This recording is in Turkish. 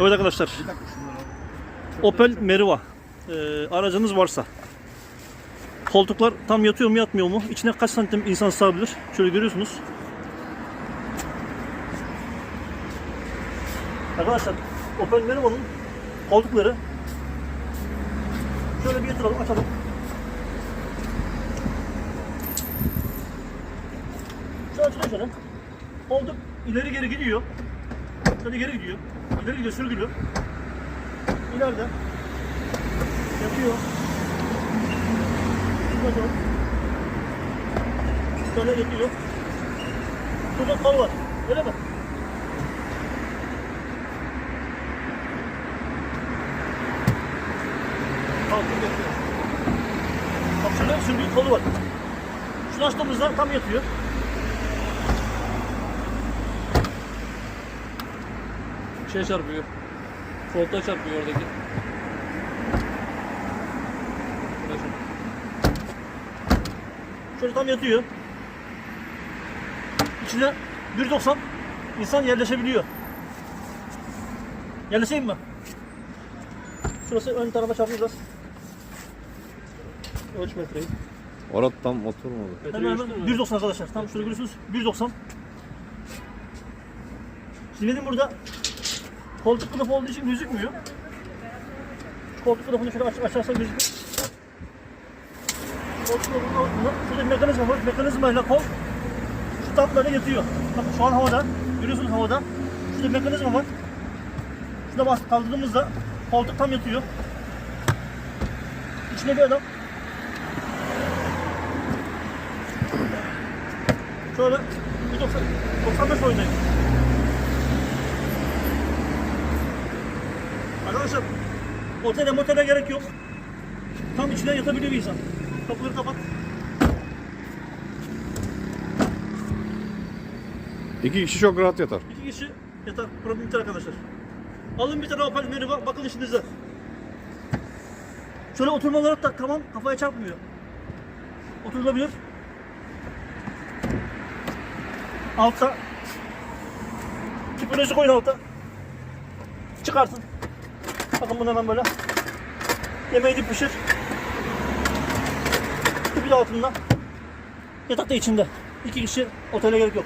Evet arkadaşlar. Opel Meriva. Ee, aracınız varsa. Koltuklar tam yatıyor mu yatmıyor mu? İçine kaç santim insan sığabilir? Şöyle görüyorsunuz. Arkadaşlar Opel Meriva'nın koltukları şöyle bir yatıralım açalım. Şöyle açalım şöyle. Koltuk ileri geri gidiyor. Şöyle geri gidiyor. İleri gidiyor sürgülüyor. İleride yatıyor. Şöyle Şöyle yatıyor. Şurada kol var. Öyle mi? Kalkıp yatıyor. Bak şöyle sürgü kolu var. Şunu açtığımızda tam yatıyor. Şey çarpıyor. Koltuğa çarpıyor oradaki. Çarpıyor. Şöyle tam yatıyor. İçine 1.90 insan yerleşebiliyor. Yerleşeyim mi? Şurası ön tarafa çarpacağız. Ölç metreyi. Orada tam oturmadı. Hemen hemen 1.90 arkadaşlar. Tam şurada görüyorsunuz. 1.90. Şimdi benim burada koltuk kılıfı olduğu için gözükmüyor. Şu koltuk kılıfını şöyle aç, açarsan gözüküyor. Koltuk şurada bir mekanizma var. Mekanizmayla kol şu taplara yatıyor. Bakın şu an havada. Görüyorsunuz havada. Şurada mekanizma var. Şurada bas kaldırdığımızda koltuk tam yatıyor. İçinde bir adam Şöyle 190, 95 boyundayım. Arkadaşlar otele motele gerek yok. Tam içine yatabiliyor bir insan. Kapıları kapat. İki kişi çok rahat yatar. İki kişi yatar. Problem biter arkadaşlar. Alın bir tane Opel Meriva bakın işinize. Şöyle oturmaları da tamam kafaya çarpmıyor. Oturulabilir. Alta tipoloji koyun alta. Çıkarsın. Bakın bunu hemen böyle. Yemeği dip pişir. Tipi altında. Yatak da içinde. İki kişi otele gerek yok.